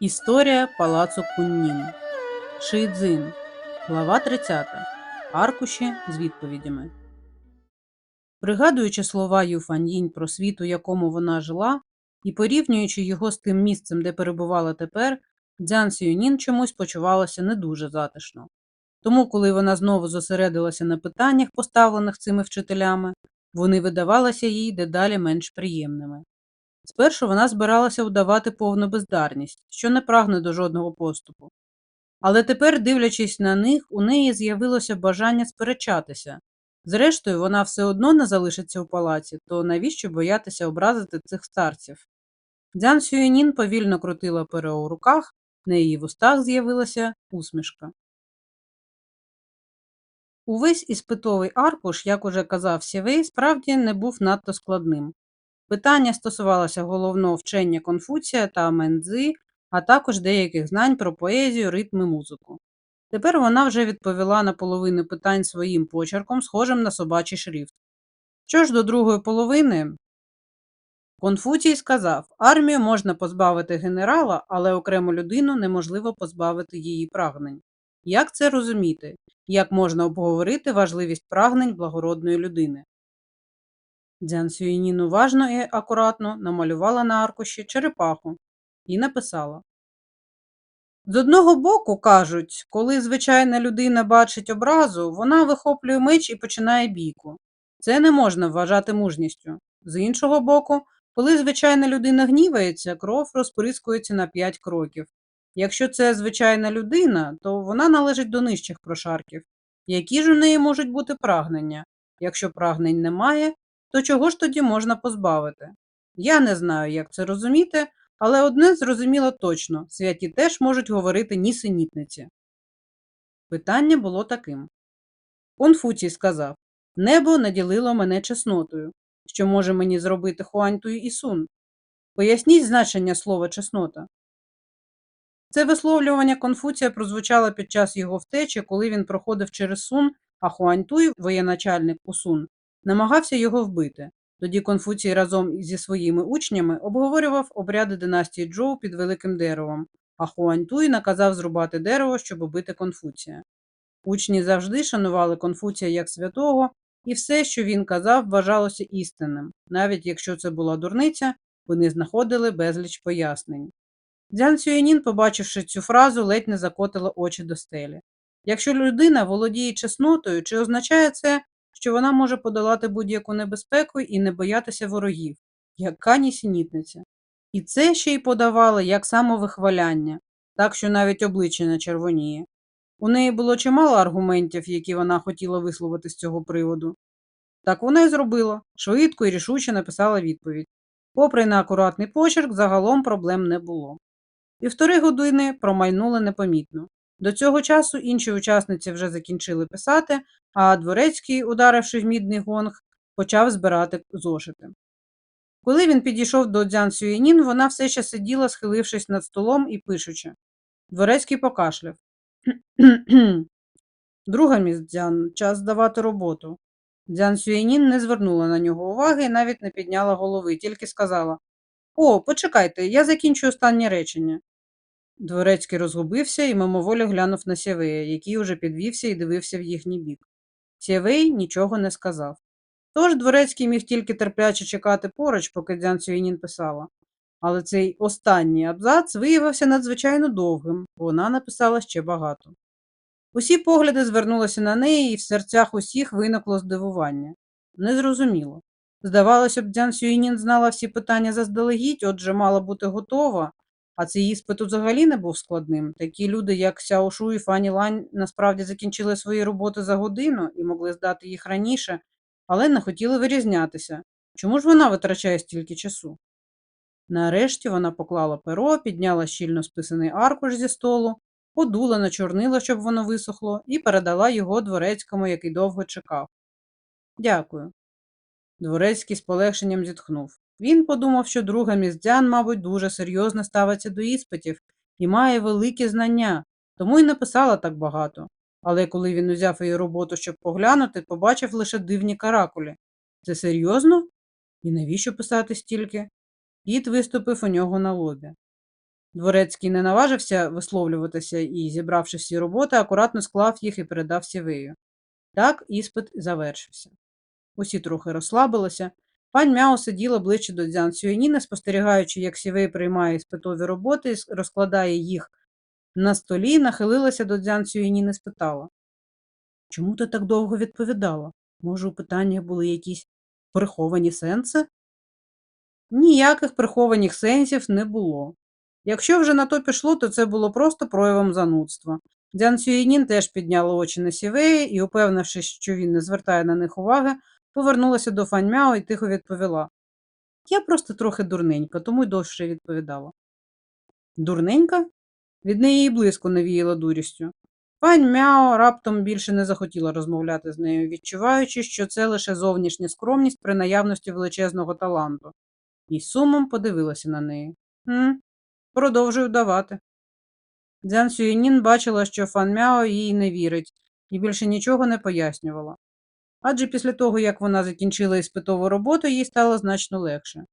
Історія палацу Куннін. Шиїдзин. Глава 30. Аркуші з відповідями. Пригадуючи слова Юфаньїнь про світ, у якому вона жила, і порівнюючи його з тим місцем, де перебувала тепер, Дзян Сюнін чомусь почувалася не дуже затишно. Тому, коли вона знову зосередилася на питаннях, поставлених цими вчителями, вони видавалися їй дедалі менш приємними. Спершу вона збиралася вдавати повну бездарність, що не прагне до жодного поступу. Але тепер, дивлячись на них, у неї з'явилося бажання сперечатися. Зрештою, вона все одно не залишиться у палаці, то навіщо боятися образити цих старців? Дзян Сюєнін повільно крутила перо у руках, на її вустах з'явилася усмішка. Увесь іспитовий аркуш, як уже казав Сєвей, справді не був надто складним. Питання стосувалося головного вчення Конфуція та Мендзи, а також деяких знань про поезію, ритм і музику. Тепер вона вже відповіла на половину питань своїм почерком, схожим на собачий шрифт. Що ж до другої половини, Конфуцій сказав, армію можна позбавити генерала, але окрему людину неможливо позбавити її прагнень. Як це розуміти? Як можна обговорити важливість прагнень благородної людини? Дзян Сюєнін уважно і акуратно намалювала на аркуші черепаху і написала. З одного боку, кажуть, коли звичайна людина бачить образу, вона вихоплює меч і починає бійку. Це не можна вважати мужністю. З іншого боку, коли звичайна людина гнівається, кров розприскується на п'ять кроків. Якщо це звичайна людина, то вона належить до нижчих прошарків. Які ж у неї можуть бути прагнення? Якщо прагнень немає, то чого ж тоді можна позбавити? Я не знаю, як це розуміти, але одне зрозуміло точно святі теж можуть говорити нісенітниці. Питання було таким. Конфуцій сказав Небо наділило мене чеснотою. Що може мені зробити Хуаньтую і Сун? Поясніть значення слова чеснота. Це висловлювання Конфуція прозвучало під час його втечі, коли він проходив через Сун, а Хуаньтуй, воєначальник у Сун, намагався його вбити. Тоді Конфуцій разом зі своїми учнями обговорював обряди династії Джоу під великим деревом, а Хуаньтуй наказав зрубати дерево, щоб убити Конфуція. Учні завжди шанували Конфуція як святого, і все, що він казав, вважалося істинним. Навіть якщо це була дурниця, вони знаходили безліч пояснень. Дзян Сюєнін, побачивши цю фразу, ледь не закотила очі до стелі. Якщо людина володіє чеснотою, чи означає це, що вона може подолати будь-яку небезпеку і не боятися ворогів, яка нісенітниця. І це ще й подавали як самовихваляння, так що навіть обличчя не червоніє. У неї було чимало аргументів, які вона хотіла висловити з цього приводу. Так вона й зробила, швидко і рішуче написала відповідь. Попри неакуратний почерк, загалом проблем не було. Півтори години промайнули непомітно. До цього часу інші учасниці вже закінчили писати, а дворецький, ударивши в мідний гонг, почав збирати зошити. Коли він підійшов до Дзян Сюєнін, вона все ще сиділа, схилившись над столом і пишучи. Дворецький покашляв. Друга міс Дзян, час здавати роботу. Дзян Сюєнін не звернула на нього уваги і навіть не підняла голови, тільки сказала О, почекайте, я закінчу останнє речення. Дворецький розгубився і мимоволі глянув на Сєвея, який уже підвівся і дивився в їхній бік. Сєвей нічого не сказав. Тож дворецький міг тільки терпляче чекати поруч, поки Дзян Сюєнін писала. Але цей останній абзац виявився надзвичайно довгим, бо вона написала ще багато. Усі погляди звернулися на неї, і в серцях усіх виникло здивування. Незрозуміло. Здавалося б, Дзян Сюєнін знала всі питання заздалегідь, отже, мала бути готова, а цей іспит взагалі не був складним. Такі люди, як Сяо Шу і Фані Лань, насправді закінчили свої роботи за годину і могли здати їх раніше, але не хотіли вирізнятися. Чому ж вона витрачає стільки часу? Нарешті вона поклала перо, підняла щільно списаний аркуш зі столу, подула на чорнило, щоб воно висохло, і передала його дворецькому, який довго чекав. Дякую. Дворецький з полегшенням зітхнув. Він подумав, що друга міздян, мабуть, дуже серйозно ставиться до іспитів і має великі знання, тому й написала так багато. Але коли він узяв її роботу, щоб поглянути, побачив лише дивні каракулі. Це серйозно? І навіщо писати стільки? Піт виступив у нього на лобі. Дворецький не наважився висловлюватися і, зібравши всі роботи, акуратно склав їх і передав сівею. Так іспит завершився. Усі трохи розслабилися. Пань Мяо сиділа ближче до Дзян Сюєніни, спостерігаючи, як сівей приймає іспитові роботи розкладає їх на столі, нахилилася до Дзян Сюєніни і спитала. Чому ти так довго відповідала? Може, у питаннях були якісь приховані сенси? Ніяких прихованих сенсів не було. Якщо вже на то пішло, то це було просто проявом занудства. Дзян Сюєнін теж підняла очі на сівеї і, упевнившись, що він не звертає на них уваги, повернулася до Фань Мяо і тихо відповіла. Я просто трохи дурненька, тому й довше відповідала. Дурненька? Від неї і близько не віяло дурістю. Пань Мяо раптом більше не захотіла розмовляти з нею, відчуваючи, що це лише зовнішня скромність при наявності величезного таланту, і сумом подивилася на неї. «М, Продовжую давати. Дзян Сюєнін бачила, що Фан Мяо їй не вірить і більше нічого не пояснювала. Адже після того, як вона закінчила іспитову роботу, їй стало значно легше.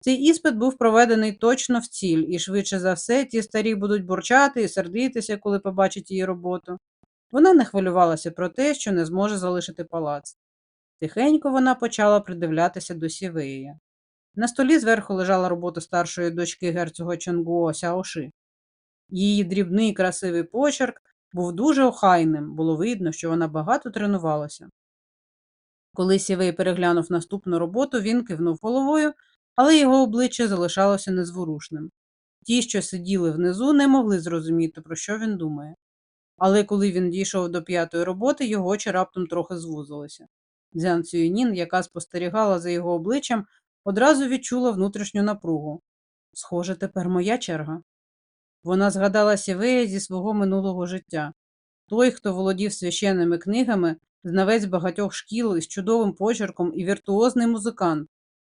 Цей іспит був проведений точно в ціль, і швидше за все ті старі будуть бурчати і сердитися, коли побачать її роботу. Вона не хвилювалася про те, що не зможе залишити палац. Тихенько вона почала придивлятися до Сівея. На столі зверху лежала робота старшої дочки герцога Чонгуо Сяоши. Її дрібний красивий почерк був дуже охайним, було видно, що вона багато тренувалася. Коли Сівей переглянув наступну роботу, він кивнув головою, але його обличчя залишалося незворушним. Ті, що сиділи внизу, не могли зрозуміти, про що він думає. Але коли він дійшов до п'ятої роботи, його очі раптом трохи звузилися. Дзян Цюєнін, яка спостерігала за його обличчям, одразу відчула внутрішню напругу. Схоже, тепер моя черга. Вона згадала Сівея зі свого минулого життя. Той, хто володів священними книгами, знавець багатьох шкіл із чудовим почерком і віртуозний музикант.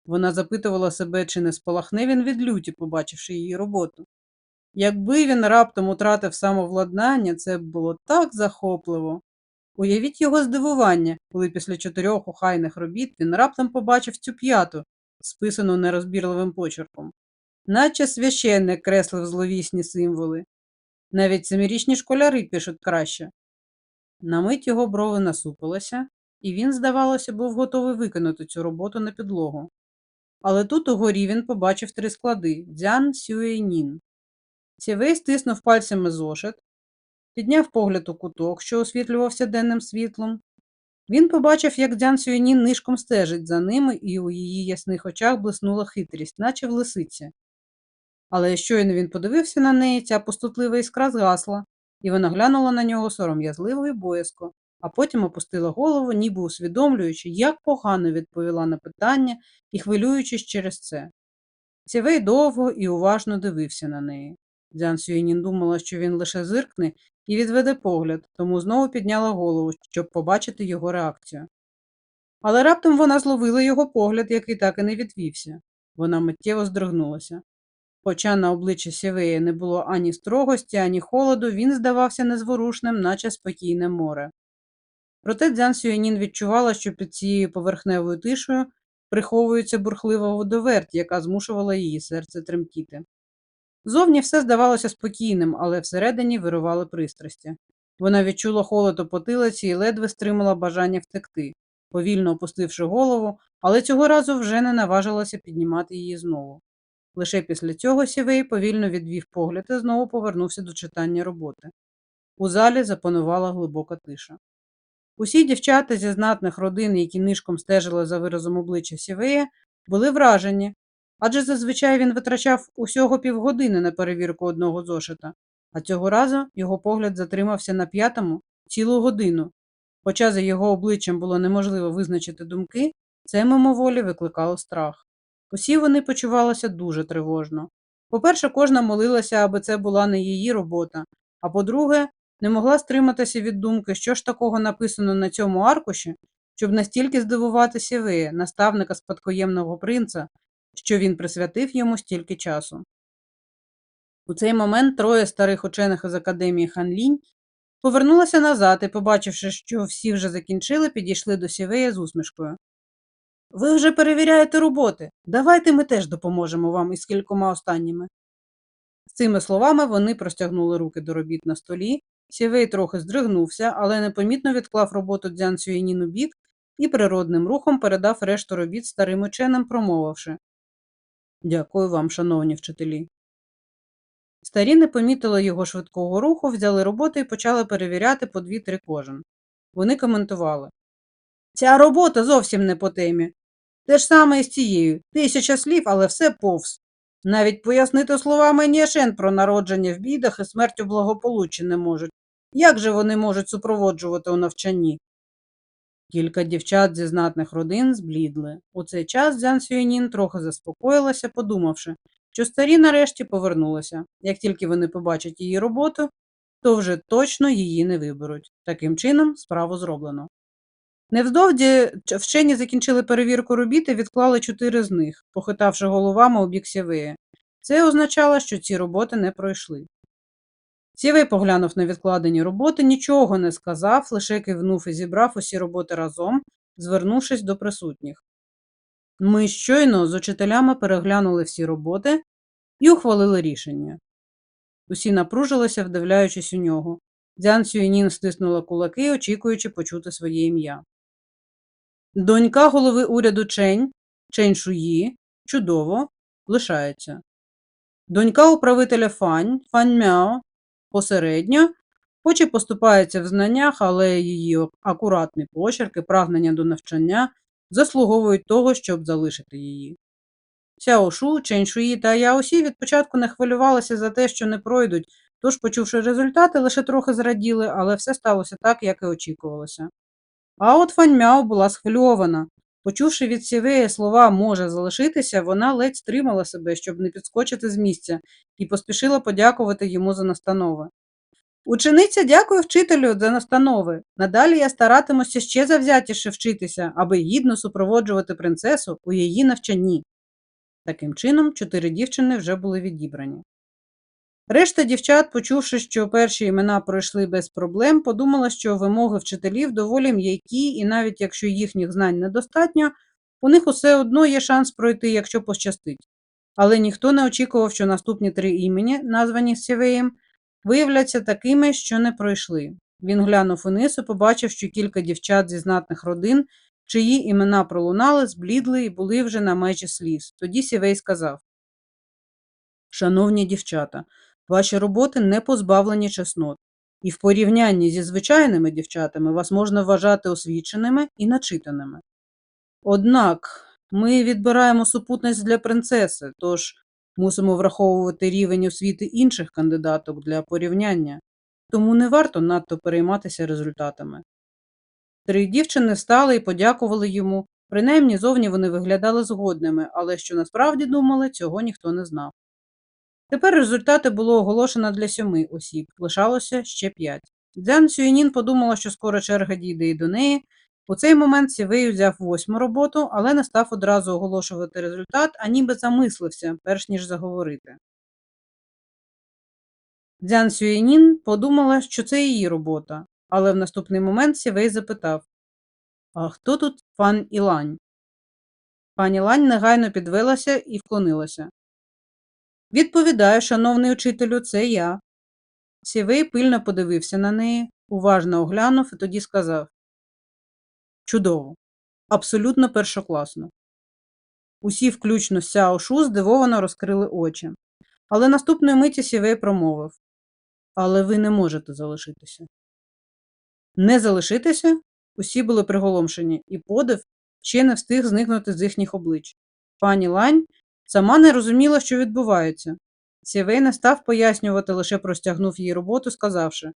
Вона запитувала себе, чи не спалахне він від люті, побачивши її роботу. Якби він раптом утратив самовладнання, це б було так захопливо. Уявіть його здивування, коли після чотирьох охайних робіт він раптом побачив цю п'яту, списану нерозбірливим почерком. Наче священник креслив зловісні символи. Навіть семирічні школяри пишуть краще. На мить його брови насупилися, і він, здавалося, був готовий виконати цю роботу на підлогу. Але тут угорі він побачив три склади Дзян Сюєнін. Сівей стиснув пальцями зошит, підняв погляд у куток, що освітлювався денним світлом. Він побачив, як Дзян Сюєнін нишком стежить за ними, і у її ясних очах блиснула хитрість, наче в лисиці. Але щойно він подивився на неї, ця пустотлива іскра згасла, і вона глянула на нього сором'язливо і боязко, а потім опустила голову, ніби усвідомлюючи, як погано відповіла на питання і хвилюючись через це. Сівей довго і уважно дивився на неї. Дзян Сюєнін думала, що він лише зиркне і відведе погляд, тому знову підняла голову, щоб побачити його реакцію. Але раптом вона зловила його погляд, який так і не відвівся. Вона миттєво здригнулася. Хоча на обличчі Сівея не було ані строгості, ані холоду, він здавався незворушним, наче спокійне море. Проте Дзян Сюєнін відчувала, що під цією поверхневою тишею приховується бурхлива водоверть, яка змушувала її серце тремтіти. Зовні все здавалося спокійним, але всередині вирували пристрасті. Вона відчула холод у потилиці і ледве стримала бажання втекти, повільно опустивши голову, але цього разу вже не наважилася піднімати її знову. Лише після цього Сівей повільно відвів погляд і знову повернувся до читання роботи. У залі запанувала глибока тиша. Усі дівчата зі знатних родин, які нишком стежили за виразом обличчя Сівея, були вражені, адже зазвичай він витрачав усього півгодини на перевірку одного зошита, а цього разу його погляд затримався на п'ятому цілу годину. Хоча за його обличчям було неможливо визначити думки, це мимоволі викликало страх. Усі вони почувалися дуже тривожно. По-перше, кожна молилася, аби це була не її робота, а по-друге, не могла стриматися від думки, що ж такого написано на цьому аркуші, щоб настільки здивувати Сівея, наставника спадкоємного принца, що він присвятив йому стільки часу. У цей момент троє старих учених із академії Ханлінь повернулися назад і, побачивши, що всі вже закінчили, підійшли до Сівея з усмішкою. Ви вже перевіряєте роботи. Давайте ми теж допоможемо вам із кількома останніми. З цими словами вони простягнули руки до робіт на столі. Сівей трохи здригнувся, але непомітно відклав роботу Дзян Сюєнін бік і природним рухом передав решту робіт старим ученим, промовивши Дякую вам, шановні вчителі. Старі не помітили його швидкого руху, взяли роботу і почали перевіряти по дві-три кожен. Вони коментували. Ця робота зовсім не по темі. Те ж саме і з цією. Тисяча слів, але все повз. Навіть пояснити словами Нєшен про народження в бідах і смерть у благополуччі не можуть. Як же вони можуть супроводжувати у навчанні? Кілька дівчат зі знатних родин зблідли. У цей час Дзян Сюєнін трохи заспокоїлася, подумавши, що старі нарешті повернулися. Як тільки вони побачать її роботу, то вже точно її не виберуть. Таким чином, справу зроблено. Невдовзі вчені закінчили перевірку робіт і відклали чотири з них, похитавши головами у бік Сєвея. Це означало, що ці роботи не пройшли. Сєвей поглянув на відкладені роботи, нічого не сказав, лише кивнув і зібрав усі роботи разом, звернувшись до присутніх. Ми щойно з учителями переглянули всі роботи і ухвалили рішення. Усі напружилися, вдивляючись у нього. Дзян Сюєнін стиснула кулаки, очікуючи почути своє ім'я. Донька голови уряду Чень, Чень Шуї, чудово, лишається. Донька управителя Фань, Фань Мяо, посередньо, хоч і поступається в знаннях, але її акуратний почерк і прагнення до навчання заслуговують того, щоб залишити її. Сяо Шу, Чень Шуї та Яосі від початку не хвилювалися за те, що не пройдуть, тож, почувши результати, лише трохи зраділи, але все сталося так, як і очікувалося. А от Фань Мяо була схвильована. Почувши від Сівея слова може залишитися, вона ледь стримала себе, щоб не підскочити з місця, і поспішила подякувати йому за настанови. Учениця дякую вчителю за настанови. Надалі я старатимуся ще завзятіше вчитися, аби гідно супроводжувати принцесу у її навчанні. Таким чином, чотири дівчини вже були відібрані. Решта дівчат, почувши, що перші імена пройшли без проблем, подумала, що вимоги вчителів доволі м'які, і навіть якщо їхніх знань недостатньо, у них усе одно є шанс пройти, якщо пощастить. Але ніхто не очікував, що наступні три імені, названі Сєвеєм, виявляться такими, що не пройшли. Він глянув униз і побачив, що кілька дівчат зі знатних родин, чиї імена пролунали, зблідли і були вже на межі сліз. Тоді Сєвей сказав Шановні дівчата, ваші роботи не позбавлені чеснот, і в порівнянні зі звичайними дівчатами вас можна вважати освіченими і начитаними. Однак ми відбираємо супутність для принцеси, тож мусимо враховувати рівень освіти інших кандидаток для порівняння, тому не варто надто перейматися результатами. Три дівчини стали і подякували йому, принаймні зовні вони виглядали згодними, але що насправді думали, цього ніхто не знав. Тепер результати було оголошено для сьоми осіб, лишалося ще п'ять. Дзян Сюєнін подумала, що скоро черга дійде і до неї. У цей момент Сівей взяв восьму роботу, але не став одразу оголошувати результат, а ніби замислився, перш ніж заговорити. Дзян Сюєнін подумала, що це її робота, але в наступний момент Сівей запитав А хто тут пан Ілань? Пані Лань негайно підвелася і вклонилася. Відповідаю, шановний учителю, це я. Сівей пильно подивився на неї, уважно оглянув і тоді сказав Чудово, абсолютно першокласно. Усі, включно з Сяо Шу, здивовано розкрили очі. Але наступної миті Сівей промовив Але ви не можете залишитися. Не залишитися? Усі були приголомшені, і подив ще не встиг зникнути з їхніх облич. Пані Лань сама не розуміла, що відбувається. Сівей не став пояснювати, лише простягнув їй роботу, сказавши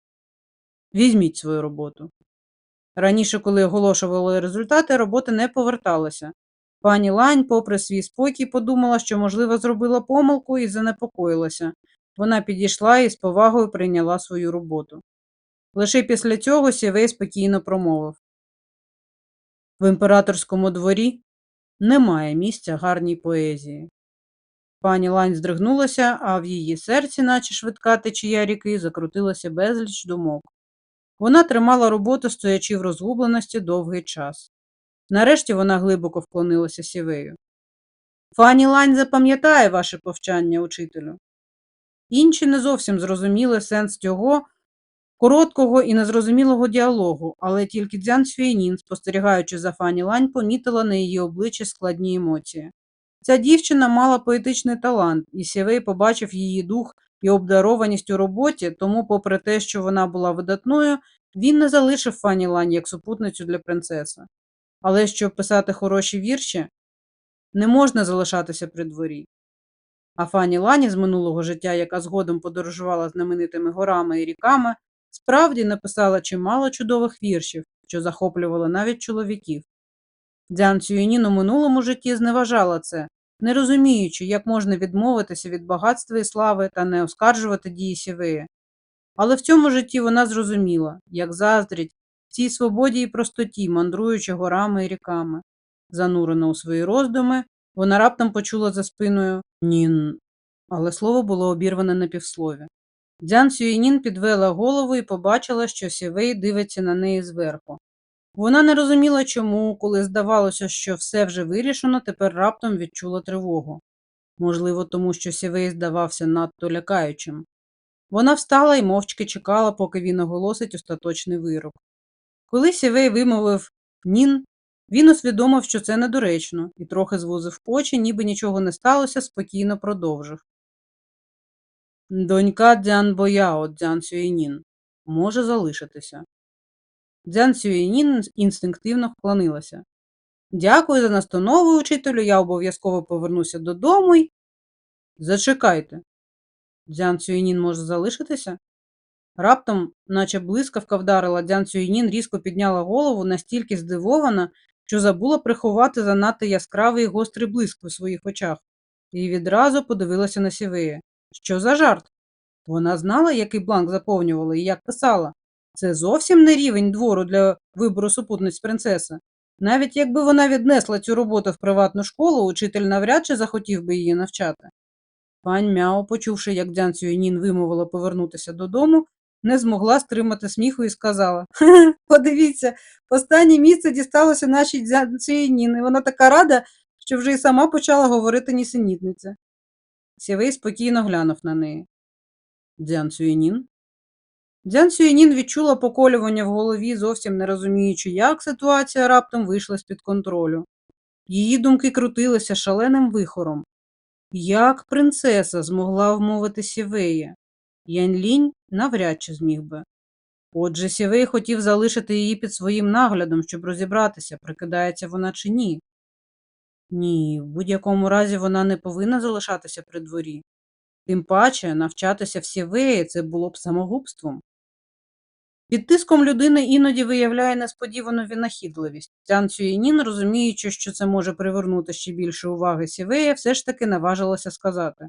Візьміть свою роботу. Раніше, коли оголошували результати, робота не поверталася. Пані Лань, попри свій спокій, подумала, що, можливо, зробила помилку і занепокоїлася. Вона підійшла і з повагою прийняла свою роботу. Лише після цього Сівей спокійно промовив В імператорському дворі немає місця гарній поезії. Пані Лань здригнулася, а в її серці, наче швидка течія ріки, закрутилося безліч думок. Вона тримала роботу, стоячи в розгубленості довгий час. Нарешті вона глибоко вклонилася сівею. Пані Лань запам'ятає ваше повчання, учителю. Інші не зовсім зрозуміли сенс цього короткого і незрозумілого діалогу, але тільки Дзян Сюєнін, спостерігаючи за Фані Лань, помітила на її обличчі складні емоції. Ця дівчина мала поетичний талант, і Сєвей побачив її дух і обдарованість у роботі, тому, попри те, що вона була видатною, він не залишив Фані Лань як супутницю для принцеси. Але щоб писати хороші вірші, не можна залишатися при дворі. А Фані Лані з минулого життя, яка згодом подорожувала знаменитими горами і ріками, справді написала чимало чудових віршів, що захоплювали навіть чоловіків. Дзян Цюєнін у минулому житті зневажала це, не розуміючи, як можна відмовитися від багатства і слави та не оскаржувати дії Сівеї. Але в цьому житті вона зрозуміла, як заздрить в цій свободі і простоті, мандруючи горами і ріками. Занурена у свої роздуми, вона раптом почула за спиною Нін, але слово було обірване на півслові. Дзян Сюєнін підвела голову і побачила, що Сівей дивиться на неї зверху. Вона не розуміла, чому, коли здавалося, що все вже вирішено, тепер раптом відчула тривогу. Можливо, тому що Сівей здавався надто лякаючим. Вона встала і мовчки чекала, поки він оголосить остаточний вирок. Коли Сівей вимовив Нін, він усвідомив, що це недоречно, і трохи звузив очі, ніби нічого не сталося, спокійно продовжив. Донька Дзян Бояо, Дзян Сюєнін, може залишитися. Дзян Сюєнін інстинктивно вклонилася. Дякую за настанову, учителю, я обов'язково повернуся додому й. Зачекайте. Дзян Сюєнін може залишитися? Раптом, наче блискавка вдарила, Дзян Сюєнін різко підняла голову, настільки здивована, що забула приховати занадто яскравий гострий блиск у своїх очах, і відразу подивилася на Сівея. Що за жарт? Вона знала, який бланк заповнювала і як писала. Це зовсім не рівень двору для вибору супутниць принцеси. Навіть якби вона віднесла цю роботу в приватну школу, учитель навряд чи захотів би її навчати. Пань Мяо, почувши, як Дзян Сюєнін вимовила повернутися додому, не змогла стримати сміху і сказала «Хе-хе, подивіться, останнє місце дісталося нашій Дзян Сюєнін, і вона така рада, що вже й сама почала говорити нісенітниця. Сівей спокійно глянув на неї. Дзян Сюєнін? Дзян Сюєнін відчула поколювання в голові, зовсім не розуміючи, як ситуація раптом вийшла з-під контролю. Її думки крутилися шаленим вихором. Як принцеса змогла вмовити Сівея? Янь-лінь навряд чи зміг би. Отже, Сівей хотів залишити її під своїм наглядом, щоб розібратися, прикидається вона чи ні. Ні, в будь-якому разі вона не повинна залишатися при дворі. Тим паче, навчатися в Сівеї це було б самогубством. Під тиском людини іноді виявляє несподівану винахідливість. Цян Цюєнін, розуміючи, що це може привернути ще більше уваги Сівея, все ж таки наважилася сказати.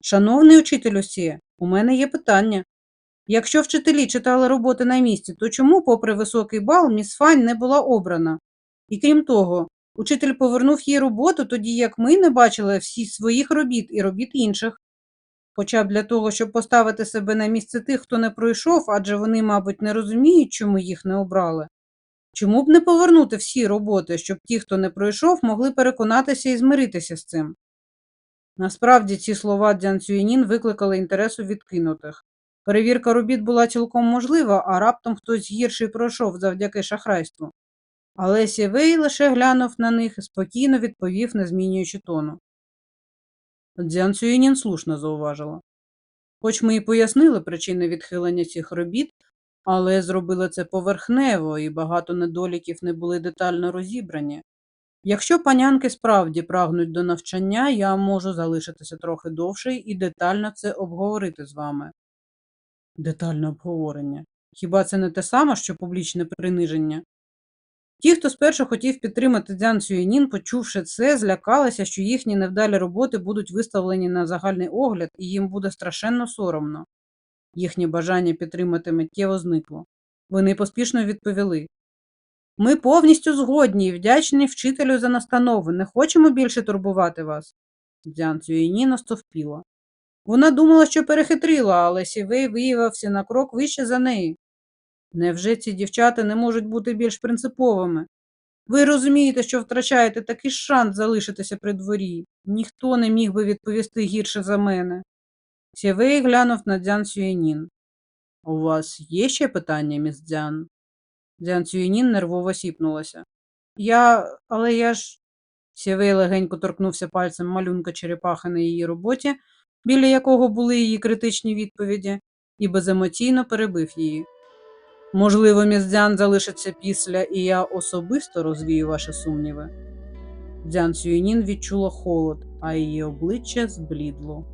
Шановний учителю Сіє, у мене є питання. Якщо вчителі читали роботи на місці, то чому, попри високий бал, міс Фань не була обрана? І крім того, учитель повернув їй роботу, тоді як ми не бачили всі своїх робіт і робіт інших. Хоча б для того, щоб поставити себе на місце тих, хто не пройшов, адже вони, мабуть, не розуміють, чому їх не обрали. Чому б не повернути всі роботи, щоб ті, хто не пройшов, могли переконатися і змиритися з цим? Насправді ці слова Дзян Цюєнін викликали інтерес у відкинутих. Перевірка робіт була цілком можлива, а раптом хтось гірший пройшов завдяки шахрайству. Але Сєвей лише глянув на них і спокійно відповів, не змінюючи тону. Дзян Цюєнін слушно зауважила. Хоч ми і пояснили причини відхилення цих робіт, але зробили це поверхнево, і багато недоліків не були детально розібрані. Якщо панянки справді прагнуть до навчання, я можу залишитися трохи довше і детально це обговорити з вами. Детальне обговорення. Хіба це не те саме, що публічне приниження? Ті, хто спершу хотів підтримати Дзян Сюєнін, почувши це, злякалися, що їхні невдалі роботи будуть виставлені на загальний огляд, і їм буде страшенно соромно. Їхнє бажання підтримати миттєво зникло. Вони поспішно відповіли Ми повністю згодні і вдячні вчителю за настанови, не хочемо більше турбувати вас. Дзян Цюєнін остовпіла. Вона думала, що перехитрила, але Сівей виявився на крок вище за неї. Невже ці дівчата не можуть бути більш принциповими? Ви розумієте, що втрачаєте такий шанс залишитися при дворі. Ніхто не міг би відповісти гірше за мене. Сєвей глянув на Дзян Сюєнін. У вас є ще питання, міс Дзян? Дзян Сюєнін нервово сіпнулася. Я, але я ж. Сєвей легенько торкнувся пальцем малюнка черепахи на її роботі, біля якого були її критичні відповіді, і беземоційно перебив її. Можливо, міздзян залишиться після, і я особисто розвію ваші сумніви. Дзян Сюєнін відчула холод, а її обличчя зблідло.